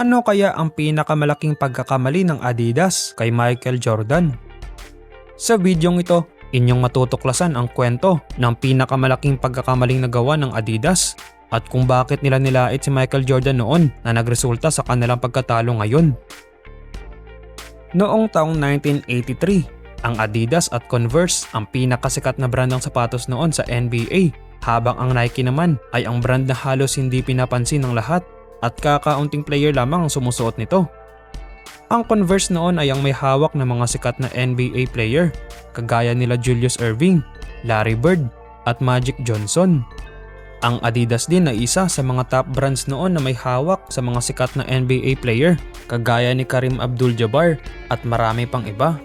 Ano kaya ang pinakamalaking pagkakamali ng Adidas kay Michael Jordan? Sa videong ito, inyong matutuklasan ang kwento ng pinakamalaking pagkakamaling nagawa ng Adidas at kung bakit nila nilait si Michael Jordan noon na nagresulta sa kanilang pagkatalo ngayon. Noong taong 1983, ang Adidas at Converse ang pinakasikat na brand ng sapatos noon sa NBA habang ang Nike naman ay ang brand na halos hindi pinapansin ng lahat at kakaunting player lamang ang sumusuot nito. Ang Converse noon ay ang may hawak ng mga sikat na NBA player kagaya nila Julius Erving, Larry Bird at Magic Johnson. Ang Adidas din ay isa sa mga top brands noon na may hawak sa mga sikat na NBA player kagaya ni Karim Abdul-Jabbar at marami pang iba.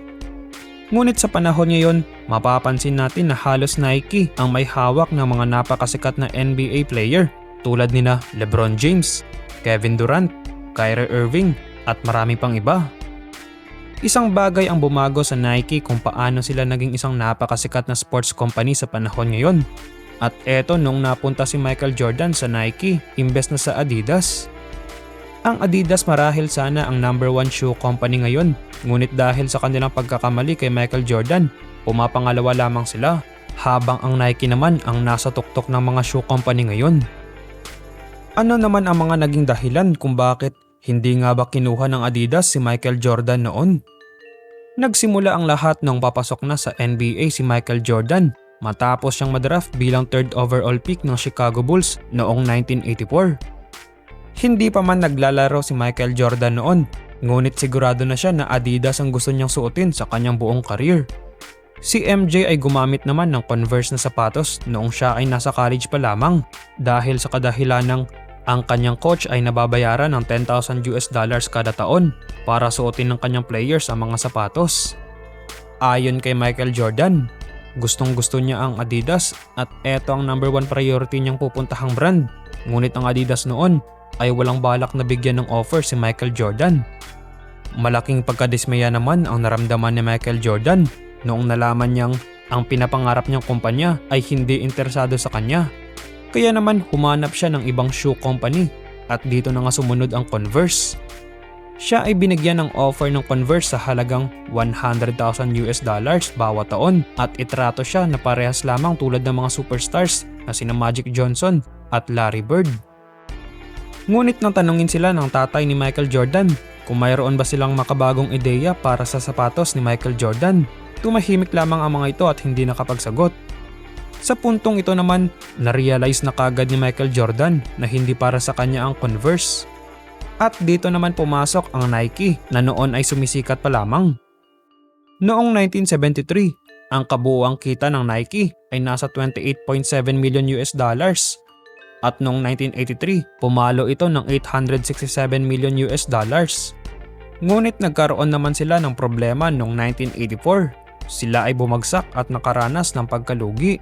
Ngunit sa panahon ngayon, mapapansin natin na halos Nike ang may hawak ng mga napakasikat na NBA player tulad nina LeBron James, Kevin Durant, Kyrie Irving at marami pang iba. Isang bagay ang bumago sa Nike kung paano sila naging isang napakasikat na sports company sa panahon ngayon. At eto nung napunta si Michael Jordan sa Nike imbes na sa Adidas. Ang Adidas marahil sana ang number one shoe company ngayon, ngunit dahil sa kanilang pagkakamali kay Michael Jordan, pumapangalawa lamang sila, habang ang Nike naman ang nasa tuktok ng mga shoe company ngayon. Ano naman ang mga naging dahilan kung bakit hindi nga ba kinuha ng Adidas si Michael Jordan noon? Nagsimula ang lahat nung papasok na sa NBA si Michael Jordan matapos siyang madraft bilang third overall pick ng Chicago Bulls noong 1984. Hindi pa man naglalaro si Michael Jordan noon, ngunit sigurado na siya na Adidas ang gusto niyang suotin sa kanyang buong career. Si MJ ay gumamit naman ng Converse na sapatos noong siya ay nasa college pa lamang dahil sa kadahilan ng ang kanyang coach ay nababayaran ng 10,000 US dollars kada taon para suotin ng kanyang players ang mga sapatos. Ayon kay Michael Jordan, gustong gusto niya ang Adidas at eto ang number one priority niyang pupuntahang brand. Ngunit ang Adidas noon ay walang balak na bigyan ng offer si Michael Jordan. Malaking pagkadismaya naman ang naramdaman ni Michael Jordan noong nalaman niyang ang pinapangarap niyang kumpanya ay hindi interesado sa kanya. Kaya naman humanap siya ng ibang shoe company at dito na nga sumunod ang Converse. Siya ay binigyan ng offer ng Converse sa halagang 100,000 US dollars bawat taon at itrato siya na parehas lamang tulad ng mga superstars na sina Magic Johnson at Larry Bird. Ngunit nang tanungin sila ng tatay ni Michael Jordan kung mayroon ba silang makabagong ideya para sa sapatos ni Michael Jordan, tumahimik lamang ang mga ito at hindi nakapagsagot. Sa puntong ito naman, na-realize na kagad ni Michael Jordan na hindi para sa kanya ang Converse. At dito naman pumasok ang Nike na noon ay sumisikat pa lamang. Noong 1973, ang kabuuang kita ng Nike ay nasa 28.7 million US dollars at noong 1983, pumalo ito ng 867 million US dollars. Ngunit nagkaroon naman sila ng problema noong 1984. Sila ay bumagsak at nakaranas ng pagkalugi.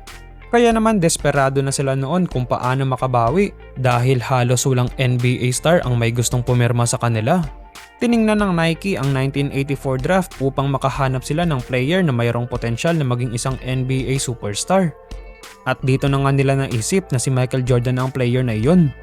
Kaya naman desperado na sila noon kung paano makabawi dahil halos walang NBA star ang may gustong pumirma sa kanila. Tiningnan ng Nike ang 1984 draft upang makahanap sila ng player na mayroong potensyal na maging isang NBA superstar. At dito na nga nila naisip na si Michael Jordan ang player na iyon.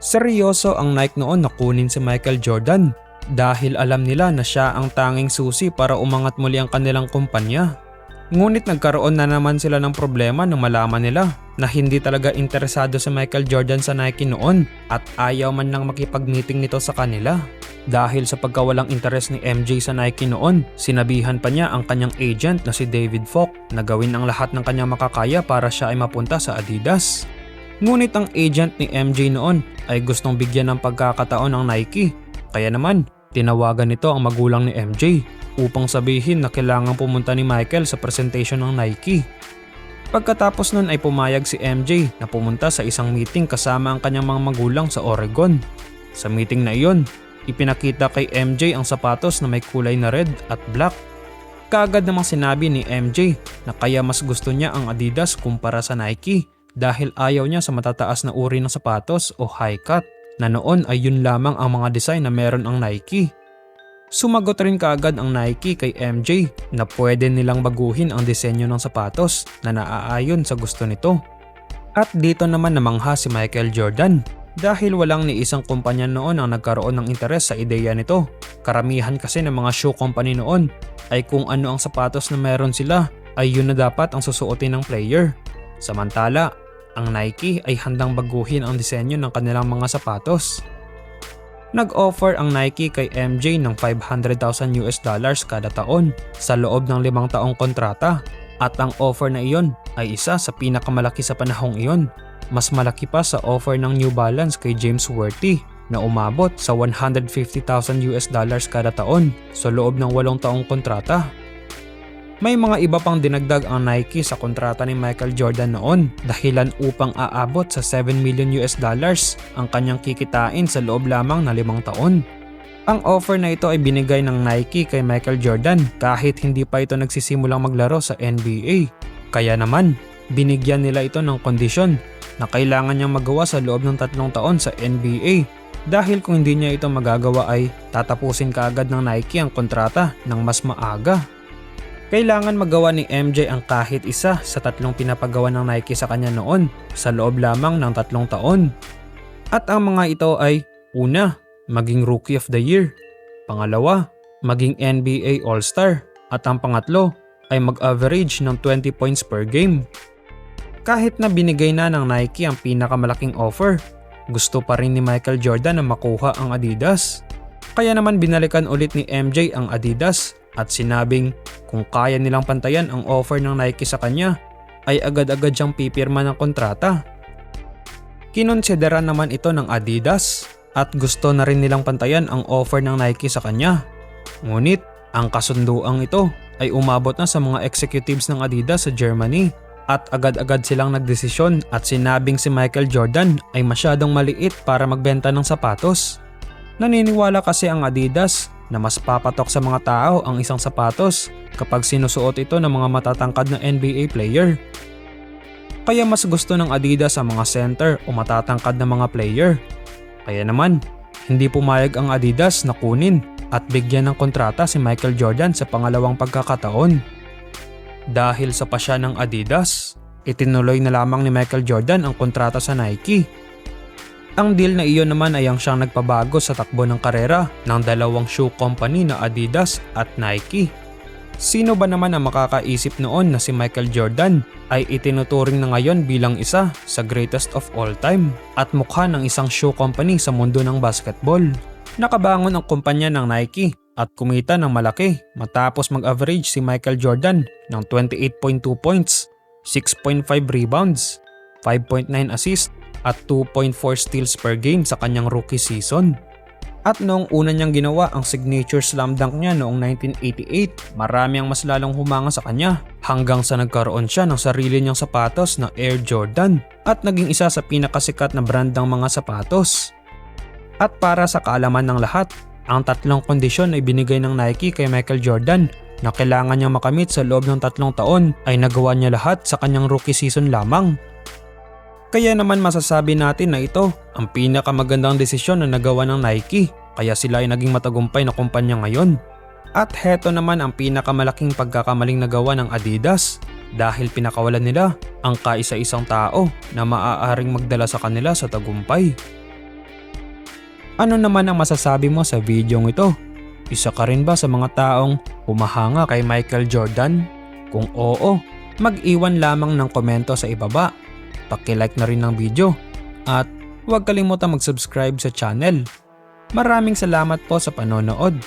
Seryoso ang Nike noon na kunin si Michael Jordan dahil alam nila na siya ang tanging susi para umangat muli ang kanilang kumpanya. Ngunit nagkaroon na naman sila ng problema nang malaman nila na hindi talaga interesado si Michael Jordan sa Nike noon at ayaw man nang makipag-meeting nito sa kanila. Dahil sa pagkawalang interes ni MJ sa Nike noon, sinabihan pa niya ang kanyang agent na si David Falk na gawin ang lahat ng kanyang makakaya para siya ay mapunta sa Adidas. Ngunit ang agent ni MJ noon ay gustong bigyan ng pagkakataon ng Nike. Kaya naman, tinawagan nito ang magulang ni MJ upang sabihin na kailangan pumunta ni Michael sa presentation ng Nike. Pagkatapos nun ay pumayag si MJ na pumunta sa isang meeting kasama ang kanyang mga magulang sa Oregon. Sa meeting na iyon, ipinakita kay MJ ang sapatos na may kulay na red at black. Kaagad namang sinabi ni MJ na kaya mas gusto niya ang Adidas kumpara sa Nike dahil ayaw niya sa matataas na uri ng sapatos o high cut na noon ay yun lamang ang mga design na meron ang Nike. Sumagot rin kaagad ang Nike kay MJ na pwede nilang baguhin ang disenyo ng sapatos na naaayon sa gusto nito. At dito naman namangha si Michael Jordan dahil walang ni isang kumpanya noon ang nagkaroon ng interes sa ideya nito. Karamihan kasi ng mga shoe company noon ay kung ano ang sapatos na meron sila ay yun na dapat ang susuotin ng player. Samantala, ang Nike ay handang baguhin ang disenyo ng kanilang mga sapatos. Nag-offer ang Nike kay MJ ng 500,000 US dollars kada taon sa loob ng limang taong kontrata at ang offer na iyon ay isa sa pinakamalaki sa panahong iyon. Mas malaki pa sa offer ng New Balance kay James Worthy na umabot sa 150,000 US dollars kada taon sa loob ng walong taong kontrata. May mga iba pang dinagdag ang Nike sa kontrata ni Michael Jordan noon dahilan upang aabot sa 7 million US dollars ang kanyang kikitain sa loob lamang na limang taon. Ang offer na ito ay binigay ng Nike kay Michael Jordan kahit hindi pa ito nagsisimulang maglaro sa NBA. Kaya naman, binigyan nila ito ng kondisyon na kailangan niyang magawa sa loob ng tatlong taon sa NBA dahil kung hindi niya ito magagawa ay tatapusin kaagad ng Nike ang kontrata ng mas maaga. Kailangan magawa ni MJ ang kahit isa sa tatlong pinapagawa ng Nike sa kanya noon sa loob lamang ng tatlong taon. At ang mga ito ay una, maging Rookie of the Year. Pangalawa, maging NBA All-Star. At ang pangatlo ay mag-average ng 20 points per game. Kahit na binigay na ng Nike ang pinakamalaking offer, gusto pa rin ni Michael Jordan na makuha ang Adidas. Kaya naman binalikan ulit ni MJ ang Adidas at sinabing kung kaya nilang pantayan ang offer ng Nike sa kanya ay agad-agad siyang pipirma ng kontrata. Kinonsidera naman ito ng Adidas at gusto na rin nilang pantayan ang offer ng Nike sa kanya. Ngunit ang kasunduang ito ay umabot na sa mga executives ng Adidas sa Germany at agad-agad silang nagdesisyon at sinabing si Michael Jordan ay masyadong maliit para magbenta ng sapatos. Naniniwala kasi ang Adidas na mas papatok sa mga tao ang isang sapatos kapag sinusuot ito ng mga matatangkad na NBA player. Kaya mas gusto ng Adidas ang mga center o matatangkad na mga player. Kaya naman, hindi pumayag ang Adidas na kunin at bigyan ng kontrata si Michael Jordan sa pangalawang pagkakataon. Dahil sa pasya ng Adidas, itinuloy na lamang ni Michael Jordan ang kontrata sa Nike. Ang deal na iyon naman ay ang siyang nagpabago sa takbo ng karera ng dalawang shoe company na Adidas at Nike. Sino ba naman ang makakaisip noon na si Michael Jordan ay itinuturing na ngayon bilang isa sa greatest of all time at mukha ng isang shoe company sa mundo ng basketball. Nakabangon ang kumpanya ng Nike at kumita ng malaki matapos mag-average si Michael Jordan ng 28.2 points, 6.5 rebounds, 5.9 assists at 2.4 steals per game sa kanyang rookie season. At noong una niyang ginawa ang signature slam dunk niya noong 1988, marami ang mas lalong humanga sa kanya hanggang sa nagkaroon siya ng sarili niyang sapatos na Air Jordan at naging isa sa pinakasikat na brand ng mga sapatos. At para sa kaalaman ng lahat, ang tatlong kondisyon ay binigay ng Nike kay Michael Jordan na kailangan niyang makamit sa loob ng tatlong taon ay nagawa niya lahat sa kanyang rookie season lamang. Kaya naman masasabi natin na ito ang pinakamagandang desisyon na nagawa ng Nike kaya sila ay naging matagumpay na kumpanya ngayon. At heto naman ang pinakamalaking pagkakamaling nagawa ng Adidas dahil pinakawalan nila ang kaisa-isang tao na maaaring magdala sa kanila sa tagumpay. Ano naman ang masasabi mo sa videong ito? Isa ka rin ba sa mga taong humahanga kay Michael Jordan? Kung oo, mag-iwan lamang ng komento sa ibaba. Paki-like na rin ng video at huwag kalimutang mag-subscribe sa channel. Maraming salamat po sa panonood.